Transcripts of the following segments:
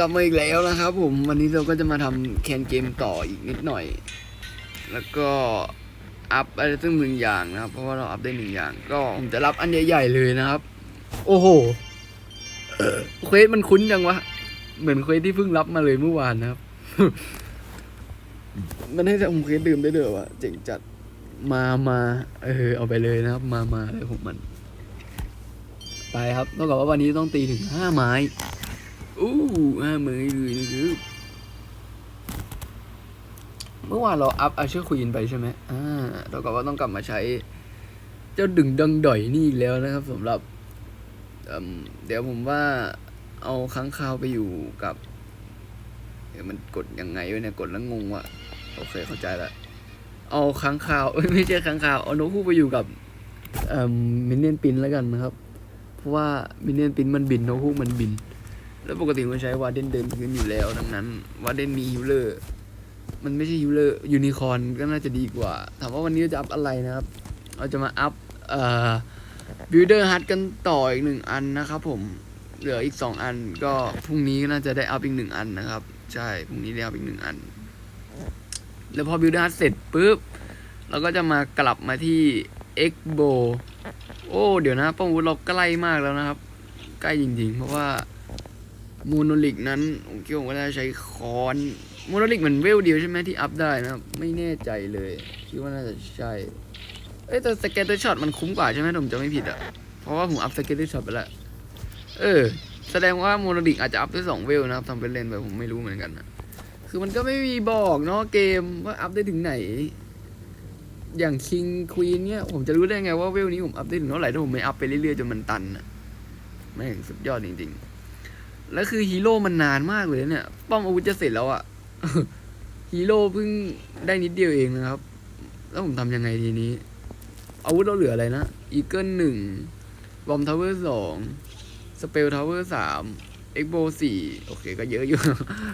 กลับมาอีกแล้วนะครับผมวันนี้เราก็จะมาทำแคนเกมต่ออีกนิดหน่อย แล้วก็อัพอะไรซึ่งหนึ่งอย่างนะครับเพราะว่าเราอัพได้หนึ่งอย่าง ก็ผมจะรับอันใหญ่ๆเลยนะครับ โอ้โหเควสมันคุ้นจังวะเหมือนเควสที่เพิ่งรับมาเลยเมื่อวานนะครับ มันให้ทำเควสดื่มได้เด้อวะเจ๋งจัดมามาเออเอาไปเลยนะครับ มามาเลยผมมัน ไปครับต้องบอกว่าวันนี้ต้องตีถึงห้าไม้ อู้ห้าไม้เลยนะครับเมื่อวานเราอัพอาเชอร์ควีนไปใช่ไหมอ่าเราก็ว่าต้องกลับมาใช้ เจ้าดึงดังด่อยนี่อีกแล้วนะครับสำหรับเอิ่มเดี๋ยวผมว่าเอาค้างคาวไปอยู่กับ เดี๋ยวมันกดยังไงวะเนี่ยกดแล้วงงว่ะโอเคเข้าใจละเอาค้างคาวไม่ใช่ค้างคาวเอานกคู่ไปอยู่กับเอ่อมินเนียนปินแล้วกันนะครับ เพราะว่ามินเนียนปินมันบินนกฮูกมันบิน แล้วปกติมันใช้วาเดนเดินพื้นอยู่แล้วดังนั้นวาเดนมีฮิลเลอร์มันไม่ใช่ฮิลเลอร์ยูนิคอนก็น่าจะดีกว่า ถามว่าวันนี้จะอัพอะไรนะครับ เราจะมาอัพเอ่อบิลเดอร์ฮัทกันต่ออีกหนึ่งอันนะครับผมเหลืออีกสองอันก็พรุ่งนี้ก็น่าจะได้อัพอีกหนึ่งอันนะครับ ใช่พรุ่งนี้ได้อัพอีกหนึ่งอัน แล้วพอบิลเดอร์ฮัทเสร็จปุ๊บเราก็จะมากลับมาที่ X b o โบโอ้ เดี๋ยวนะป้องวุฒเราใกล้มากแล้วนะครับ ใกล้จริงๆ เพราะว่า มูโนลิกนั้นผมคิดว่าผมน่าจะใช้คอนมูโนลิกเหมือนเวลเดียวใช่ไหมที่อัพได้นะครับ ไม่แน่ใจเลย คิดว่าน่าจะใช่ เอ้แต่สเก็ตเตอร์ช็อตมันคุ้มกว่าใช่ไหมผมจะไม่ผิดอะ เพราะว่าผมอัพสเก็ตเตอร์ช็อตไปแล้ว เออ แสดงว่าโมโนลิกอาจจะอัพได้สองเวลนะครับทำเป็นเล่นไปผมไม่รู้เหมือนกันนะคือมันก็ไม่มีบอกเนาะเกมว่าอัพได้ถึงไหน อย่างคิงควีนเนี่ยผมจะรู้ได้ไงว่าเวลนี้ผมอัพได้ถึงเท่าไหร่ถ้าผมไม่อัพไปเรื่อยๆจนมันตันอะแม่งสุดยอดจริง ๆ แล้วคือฮีโร่มันนานมากเลยเนี่ย ป้อมอาวุธจะเสร็จแล้วอะฮีโร่เพิ่งได้นิดเดียวเองนะครับ แล้วผมทำยังไงทีนี้ อาวุธเราเหลืออะไรนะอีเกิลหนึ่งบอมทาวเวอร์สองสเปลทาวเวอร์สามเอ็กโบสี่โอเคก็เยอะอยู่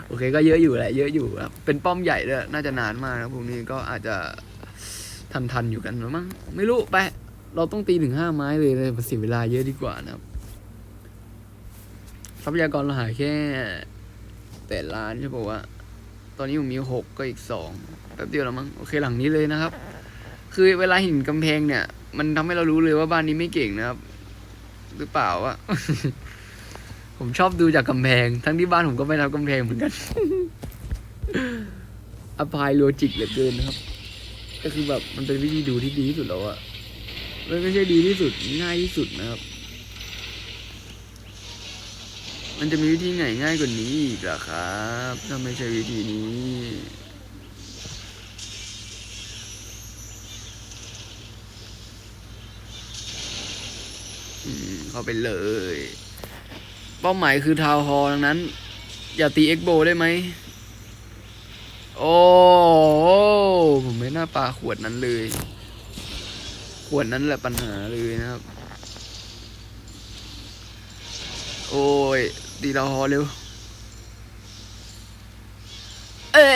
โอเคก็เยอะอยู่แหละ เยอะอยู่ครับเป็นป้อมใหญ่ด้วยน่าจะนานมากนะพวกนี้ก็อาจจะทันทันๆอยู่กันหรือมั้งไม่รู้ไป เราต้องตีถึงห้าไม้เลยเลยเสียเวลาเยอะดีกว่านะครับ ทรัพยากรเราหายแค่แปดล้านใช่ป่าวะตอนนี้ผมมีหกก็อีกสองแป๊บเดียวแล้วมั้งโอเคหลังนี้เลยนะครับ คือเวลาเห็นกำแพงเนี่ย มันทำให้เรารู้เลยว่าบ้านนี้ไม่เก่งนะครับ หรือเปล่าวะผมชอบดูจากกำแพง ทั้งที่บ้านผมก็ไม่ทำกำแพงเหมือนกันอภัยโลจิกเหลือเกินนะครับ ก็คือแบบมันเป็นวิธีดูที่ดีที่สุดแล้วอะมันไม่ใช่ดีที่สุดง่ายที่สุดนะครับ มันจะมีวิธีไหนง่ายกว่านี้อีกหรอครับถ้าไม่ใช่วิธีนี้ เข้าไปเลย เป้าหมายคือทาวฮอลล์ดังนั้น อย่าตีเอ็กโบได้ไหม โอ้ผมไม่น่าปาขวดนั้นเลย ขวดนั้นแหละปัญหาเลยนะครับ โอ้ย ดีเราฮอเร็ว เอ้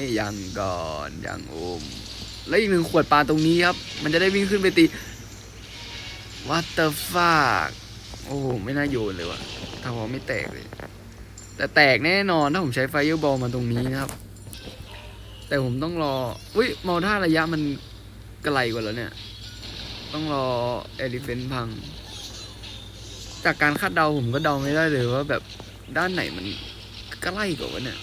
ยยังก่อนยังอมแล้วอีกหนึ่งขวดปลาตรงนี้ครับ มันจะได้วิ่งขึ้นไปตีวัตเตอร์ฟากโอ้โหไม่น่าโยนเลยว่ะถ้าพอไม่แตกเลย แต่แตกแน่นอนถ้าผมใช้ไฟเออร์บอลมาตรงนี้นะครับ แต่ผมต้องรออุ้ยมอท่าระยะมันไกลกว่าแล้วเนี่ย ต้องรอเอลิเฟนพัง จากการคาดเดาผมก็เดาไม่ได้เลยว่าแบบด้านไหนมันใกล้กว่าวะเนี่ย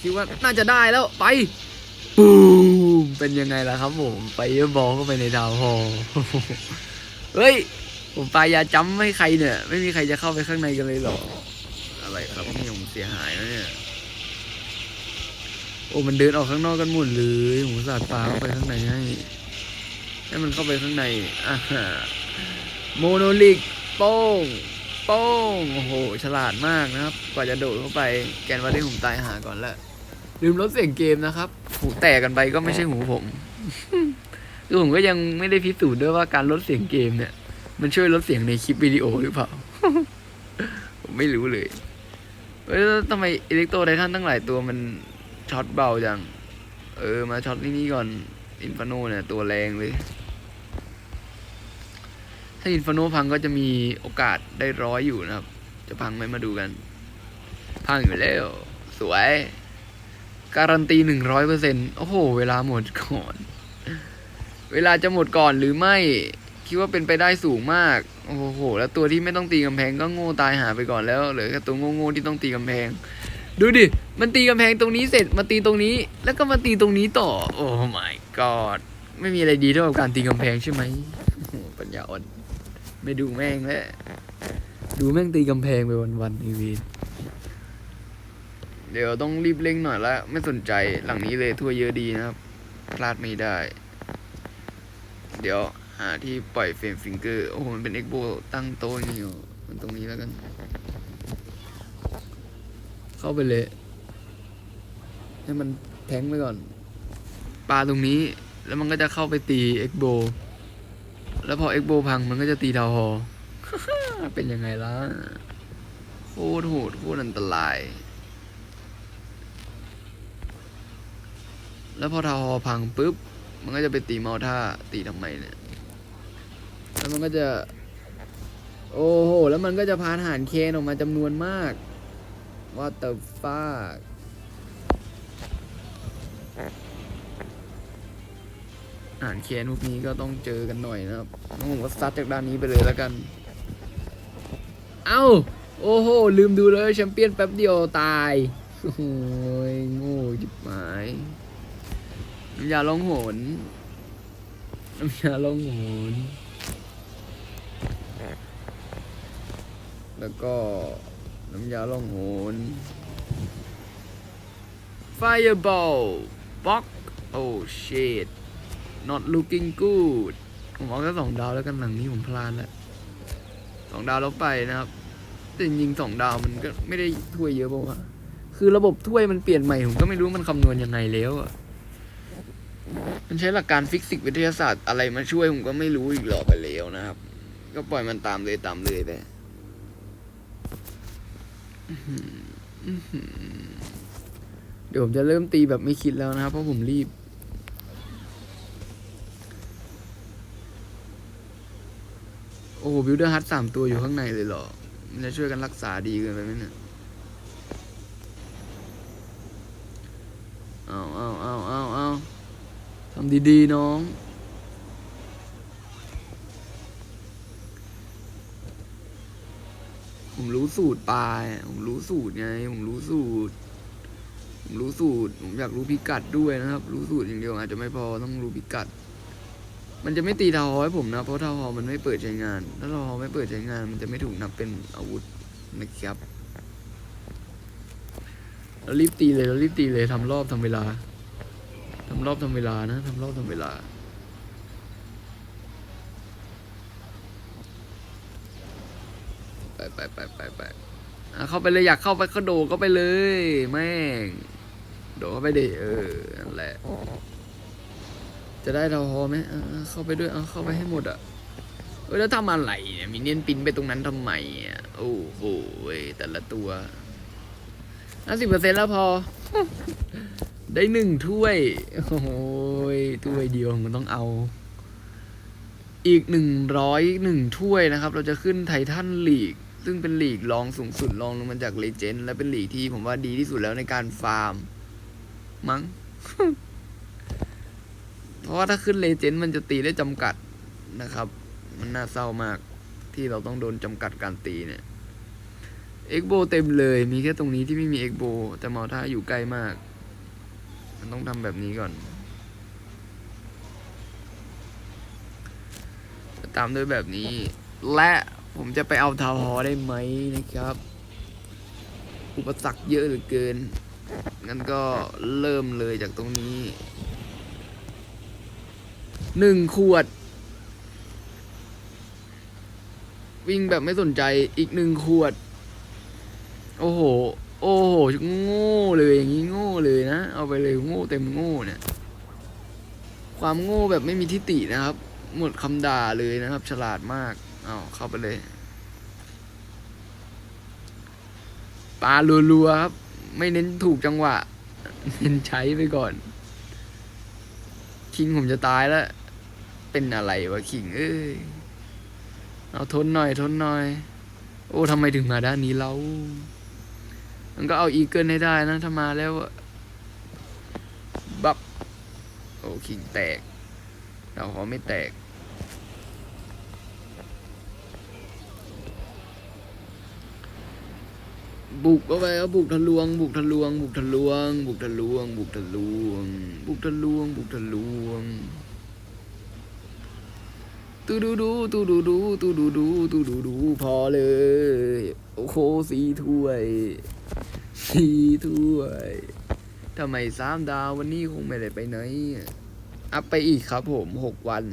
คิดว่าน่าจะได้แล้วไปปูมเป็นยังไงล่ะครับผมไปเยอบอลเข้าไปในดาวฮอเฮ้ย ผมปายาจ้ำให้ใครเนี่ย ไม่มีใครจะเข้าไปข้างในกันเลยหรอ อะไรครับนี่ผมเสียหายแล้วเนี่ย โอ้มันเดินออกข้างนอกกันหมดเลยผมสาดปลาเข้าไปข้างในให้ให้มันเข้าไปข้างในอ่าฮะโมโนลิกโป้งโป้งโอ้โห ฉลาดมากนะครับ กว่าจะโดดเข้าไปแกนว่าได้ผมตายหาก่อนละลืมลดเสียงเกมนะครับ หูแตกกันไปก็ไม่ใช่หูผมคือผมก็ยังไม่ได้พิสูจน์ด้วยว่าการลดเสียงเกมเนี่ย มันช่วยลดเสียงในคลิปวิดีโอหรือเปล่า ผมไม่รู้เลยเอ้ยทำไมอิเล็กโตไททันตั้งหลายตัวมัน ช็อตเบาจัง เออ มาช็อตนี่นี่ก่อน อินฟาโนเนี่ย ตัวแรงเลย ถ้าอินฟโนพังก็จะมีโอกาสได้ร้อยอยู่นะครับ จะพังไหมมาดูกัน พังอยู่แล้ว สวย การันตีหนึ่งร้อยเปอร์เซ็นโอ้โห เวลาหมดก่อน เวลาจะหมดก่อนหรือไม่ คิดว่าเป็นไปได้สูงมาก โอ้โห แล้วตัวที่ไม่ต้องตีกำแพงก็โง่ตายหาไปก่อนแล้วเหลือแค่ตัวโง่ๆที่ต้องตีกำแพง ดูดิ มันตีกำแพงตรงนี้เสร็จมาตีตรงนี้ แล้วก็มาตีตรงนี้ต่อ โอ้ my god ไม่มีอะไรดีเท่ากับการตีกำแพงใช่ไหมปัญญาอ่อนไม่ดูแม่งแล้วดูแม่งตีกำแพงไปวันๆอีวีนเดี๋ยวต้องรีบเร่งหน่อยละไม่สนใจหลังนี้เลยทั่วเยอะดีนะครับ พลาดไม่ได้ เดี๋ยวหาที่ปล่อยเฟรมฟิงเกอร์ โอ้โห มันเป็นเอ็กโบตั้งโต๊ะนี่อยู่มันตรงนี้แล้วกัน เข้าไปเลย ให้มันแทงไปก่อน ปลาตรงนี้ แล้วมันก็จะเข้าไปตีเอ็กโบ แล้วพอเอ็กโบพังมันก็จะตีดาวฮอเป็นยังไงล่ะ โคตรโหดโคตรอันตราย แล้วพอดาวฮอพังปุ๊บ มันก็จะไปตีเมาท่าตีทำไมเนี่ย แล้วมันก็จะ โอ้โห แล้วมันก็จะพาทหารเคนออกมาจำนวนมาก What the fuck อ่านเคียนพวกนี้ก็ต้องเจอกันหน่อยนะครับงั้นผมก็ซัดจากด้านนี้ไปเลยแล้วกัน เอ้า โอ้โห ลืมดูเลยแชมเปี้ยนแป๊บเดียวตาย โอ้ยโง่จิบหมาย น้ำยาลองหนน้ำยาลองหนแล้วก็ น้ำยาล่องหน Fireball b o c k Oh shit not looking good ผมเอาแค่สองดาวแล้วกันหลังนี้ผมพลาดแล้วสองดาวแล้วไปนะครับ แต่จริงสองดาวมันก็ไม่ได้ถ้วยเยอะป่าวะคือระบบถ้วยมันเปลี่ยนใหม่ ผมก็ไม่รู้มันคำนวณยังไงแล้วอะมันใช้หลักการฟิสิกส์วิทยาศาสตร์อะไรมาช่วยผมก็ไม่รู้อีกหรอกไปแล้วนะครับ ก็ปล่อยมันตามเลยตามเลยไป เดี๋ยวผมจะเริ่มตีแบบไม่คิดแล้วนะครับเพราะผมรีบ โอ้โหบิวเดอร์ฮัทสามตัวอยู่ข้างในเลยเหรอ มันจะช่วยกันรักษาดีเกินไปไหมเนี่ยเอาเอาเอาเอาเอาทำดี ๆ น้อง ผมรู้สูตรปลายผมรู้สูตรไง ผมรู้สูตร ผมรู้สูตร ผมอยากรู้พิกัดด้วยนะครับ รู้สูตรอย่างเดียวอาจจะไม่พอต้องรู้พิกัด มันจะไม่ตีทาวฮอให้ผมนะ เพราะทาวฮอมันไม่เปิดใช้งาน ถ้าทาวฮอไม่เปิดใช้งาน มันจะไม่ถูกนับเป็นอาวุธนะครับเรารีบตีเลยเรารีบตีเลยทำรอบทำเวลาทำรอบทำเวลานะทำรอบทำเวลา ไปไปไปไปไปเข้าไปเลยอยากเข้าไปก็โดดเข้าไปเลยแม่งโดดเข้าไปดิเออนั่นแหละ จะได้เราพอไหมเข้าไปด้วยเอาเข้าไปให้หมดอะเออแล้วทำอะไรเนี่ยมีเนียนปินไปตรงนั้นทำไมอะโอ้โหแต่ละตัวห้าสิบเปอร์เซ็นต์แล้วพอ ได้หนึ่งถ้วย โอ้ยถ้วยเดียวมันต้องเอา อีกหนึ่งร้อยหนึ่งถ้วยนะครับ เราจะขึ้นไททันลีก ซึ่งเป็นลีกรองสูงสุดรองลงมาจากเลเจนด์และเป็นลีกที่ผมว่าดีที่สุดแล้วในการฟาร์ม มั้ง เพราะว่าถ้าขึ้นเลเจนด์มันจะตีได้จำกัดนะครับ มันน่าเศร้ามากที่เราต้องโดนจำกัดการตีเนี่ยเอ็กโบเต็มเลย มีแค่ตรงนี้ที่ไม่มีเอ็กโบแต่มอท่าอยู่ใกล้มาก มันต้องทำแบบนี้ก่อน ตามด้วยแบบนี้และ ผมจะไปเอาทาวน์ฮอได้ไหมนะครับ อุปสรรคเยอะเหลือเกิน งั้นก็เริ่มเลยจากตรงนี้หนึ่งขวด วิ่งแบบไม่สนใจอีกหนึ่งขวด โอ้โห โอ้โหโง่เลยอย่างนี้โง่เลยนะ เอาไปเลยโง่เต็มโง่เนี่ย ความโง่แบบไม่มีทิฏฐินะครับ หมดคำด่าเลยนะครับ ฉลาดมาก เอาเข้าไปเลยปลารัวๆครับ ไม่เน้นถูกจังหวะ เน้นใช้ไปก่อน คิงผมจะตายแล้ว เป็นอะไรวะคิง เอ้ย เอาทนหน่อย ทนหน่อย โอ้ทำไมถึงมาด้านนี้เรา มันก็เอาอีเกิลให้ได้นะ ถ้ามาแล้วบับโอ้คิงแตก เราขอไม่แตก บุกเข้าไปครับบุกทะลวง บุกทะลวง บุกทะลวง บุกทะลวง บุกทะลวง บุกทะลวง บุกทะลวงตูดูดูตูดูดูตูดูดูตูดูดูพอเลย โอ้โหสีถ้วยสีถ้วยทำไมสามดาววันนี้คงไม่ได้ไปไหนอัพไปอีกครับผมหกวัน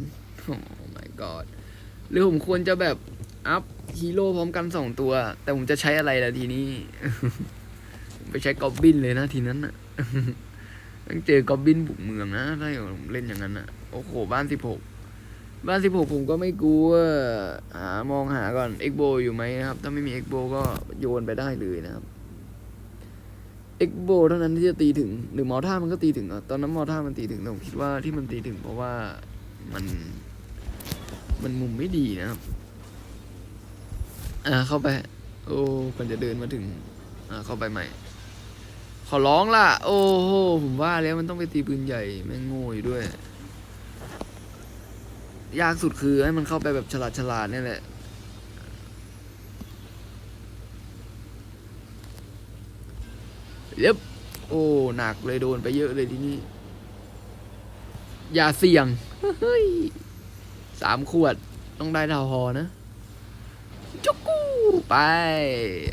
โอ้ my god หรือผมควรจะแบบอัพ ฮีโร่พร้อมกันสองตัว แต่ผมจะใช้อะไรล่ะทีนี้ผมไปใช้กอบบินเลยนะทีนั้นน่ะต้องเจอกอบบินบุกเมืองนะถ้าผมเล่นอย่างนั้นน่ะโอ้โห บ้านสิบหกบ้านสิบหกผมก็ไม่กลัวหามองหาก่อนเอ็กโบอยู่ไหมนะครับ ถ้าไม่มีเอ็กโบก็โยนไปได้เลยนะครับเอ็กโบเท่านั้นที่จะตีถึง หรือมอท่ามันก็ตีถึงอะตอนนั้นมอท่ามันตีถึงแต่ผมคิดว่าที่มันตีถึงเพราะว่ามัน มันมุมไม่ดีนะครับ อ่าเข้าไป โอ้ก่อนจะเดินมาถึง อ่าเข้าไปใหม่ ขอร้องล่ะ โอ้โหผมว่าแล้วมันต้องไปตีปืนใหญ่แม่งโง่อยู่ด้วย ยากสุดคือให้มันเข้าไปแบบฉลาดฉลาดเนี่ยแหละเล็บโอ้หนักเลยโดนไปเยอะเลยที่นี้อย่าเสี่ยงสามขวดต้องได้ดาวฮอนะ จุกูไป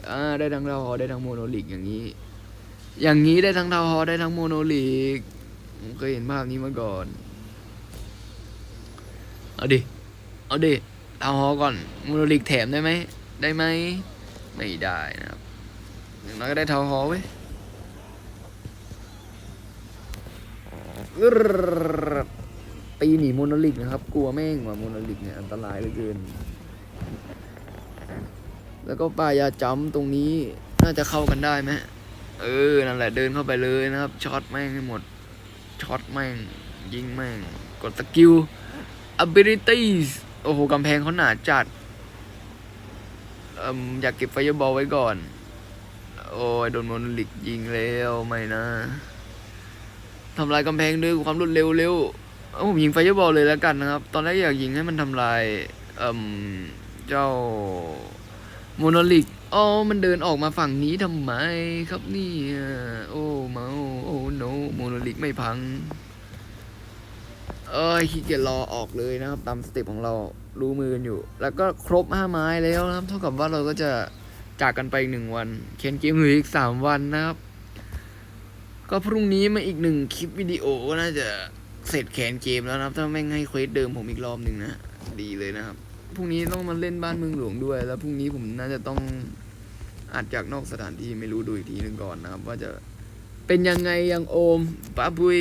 อ่าได้ทั้งดาวฮอได้ทั้งโมโนลิกอย่างนี้ อย่างนี้ได้ทั้งดาวฮอได้ทั้งโมโนลิกเคยเห็นภาพนี้มาก่อน เอาดิ เอาดิดาวฮอก่อนโมโนลิกแถมได้ไหม ได้ไหม ไม่ได้นะครับอย่างน้อยก็ได้ดาวฮอไว้ตีหนีโมโนลิกนะครับ กลัวแม่งว่ะโมโนลิกเนี่ยอันตรายเหลือเกิน แล้วก็ปลายาจำตรงนี้น่าจะเข้ากันได้ไหมเออ นั่นแหละเดินเข้าไปเลยนะครับ ช็อตแม่งให้หมด ช็อตแม่ง ยิงแม่ง กดสกิล abilities โอ้โห กำแพงเขาหนาจัดอมอยากเก็บไฟบอลไว้ก่อน โอ้ย โดนมโนลิกยิงแล้วไม่นะทำลายกำแพงด้วยความรวดเร็วเร็วเอาผมยิงไฟบอลเลยแล้วกันนะครับ ตอนแรกอยากยิงให้มันทำลายเอ่มเจ้า โมโนลิกอ๋อมันเดินออกมาฝั่งนี้ทำไมครับนี่โอ้เมาโอ้โนโมโนลิกไม่พัง เอ้ยขี้เกียจรอออกเลยนะครับ ตามสเต็ปของเรารู้มือกันอยู่ แล้วก็ครบห้าไม้แล้วนะครับ เท่ากับว่าเราก็จะจากกันไปอีกหนึ่งวัน เขียนเกมเหลืออีกสามวันนะครับ ก็พรุ่งนี้มาอีกหนึ่งคลิปวิดีโอก็น่าจะเสร็จแขนเกมแล้วนะครับ ถ้าไม่งให้เควสเดิมผมอีกรอบหนึ่งนะ ดีเลยนะครับ พรุ่งนี้ต้องมาเล่นบ้านเมืองหลวงด้วย แล้วพรุ่งนี้ผมน่าจะต้องอัดจากนอกสถานที่ไม่รู้ดูอีกทีหนึ่งก่อนนะครับ ว่าจะเป็นยังไงยังโอมป้าบุย